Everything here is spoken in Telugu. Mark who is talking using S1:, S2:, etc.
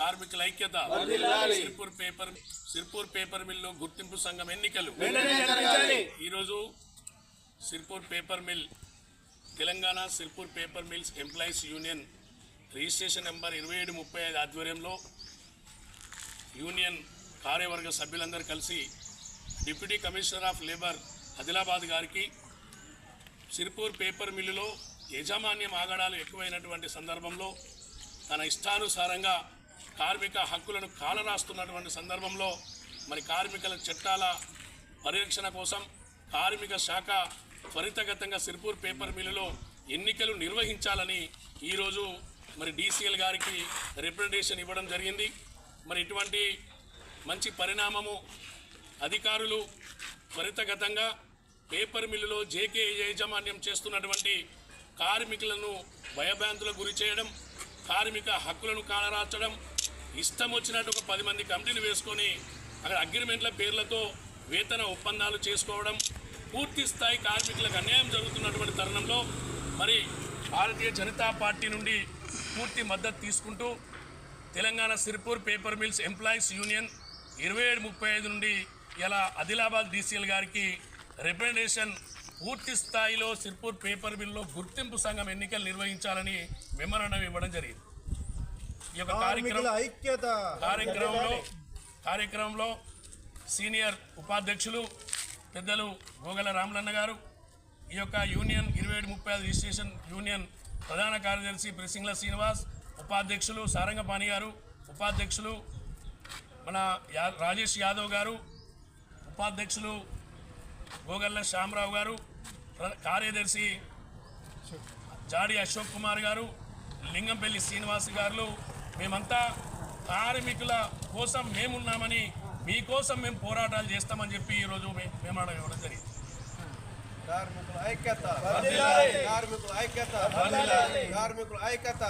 S1: కార్మికుల ఐక్యత. Sirpur paper Sirpur paper mill గుర్తింపు సంఘం ఎన్నికలు. ఈరోజు Sirpur paper mill Telangana Sirpur paper mills employees union registration number ఇరవై ఏడు ముప్పై ఐదు ఆధ్వర్యంలో యూనియన్ కార్యవర్గ సభ్యులందరూ కలిసి deputy commissioner of labour Adilabad గారికి సిర్పూర్ పేపర్ మిల్లులో యాజమాన్యం ఆగడాలు ఎక్కువైనటువంటి సందర్భంలో తన ఇష్టానుసారంగా కార్మిక హక్కులను కాలరాస్తున్నటువంటి సందర్భంలో మరి కార్మికుల చట్టాల పరిరక్షణ కోసం కార్మిక శాఖ త్వరితగతంగా సిర్పూర్ పేపర్ మిల్లులో ఎన్నికలు నిర్వహించాలని ఈరోజు మరి డీసీఎల్ గారికి రిప్రజెంటేషన్ ఇవ్వడం జరిగింది. మరి ఇటువంటి మంచి పరిణామము అధికారులు త్వరితగతంగా పేపర్ మిల్లులో జేకే యాజమాన్యం చేస్తున్నటువంటి కార్మికులను భయభ్రాంతులకు గురి చేయడం కార్మిక హక్కులను కాలరాచడం ఇష్టం వచ్చినట్టు ఒక పది మంది కమిటీలు వేసుకొని అక్కడ అగ్రిమెంట్ల పేర్లతో వేతన ఒప్పందాలు చేసుకోవడం పూర్తి స్థాయి కార్మికులకు అన్యాయం జరుగుతున్నటువంటి తరుణంలో మరి భారతీయ జనతా పార్టీ నుండి పూర్తి మద్దతు తీసుకుంటూ Telangana Sirpur paper mills employees union ఇరవై ఏడు ముప్పై ఐదు నుండి ఇలా ఆదిలాబాద్ డీసీఎల్ గారికి రిప్రజెంటేషన్ పూర్తి స్థాయిలో సిర్పూర్ పేపర్ మిల్లో గుర్తింపు సంఘం ఎన్నికలు నిర్వహించాలని మెమరణం ఇవ్వడం జరిగింది. ఈ యొక్క కార్యక్రమం
S2: ఐక్యత.
S1: కార్యక్రమంలో కార్యక్రమంలో సీనియర్ ఉపాధ్యక్షులు పెద్దలు గోగల రామలన్న గారు ఈ యొక్క యూనియన్ ఇరవై ఏడు ముప్పై ఐదు రిజిస్ట్రేషన్ యూనియన్ ప్రధాన కార్యదర్శి ప్రిసింగ్ల శ్రీనివాస్ ఉపాధ్యక్షులు సారంగపాణి గారు ఉపాధ్యక్షులు మన యా రాజేష్ యాదవ్ గారు ఉపాధ్యక్షులు గోగల్ల శ్యామరావు గారు కార్యదర్శి జాడి అశోక్ కుమార్ గారు లింగంపల్లి శ్రీనివాస్ గారు మేమంతా కార్మికుల కోసం మేమున్నామని మీకోసం మేము పోరాటాలు చేస్తామని చెప్పి ఈరోజు మేము ఇవ్వడం జరిగింది.
S2: కార్మికుల ఐక్యత. కార్మికుల ఐక్యత. కార్మికుల ఐక్యత.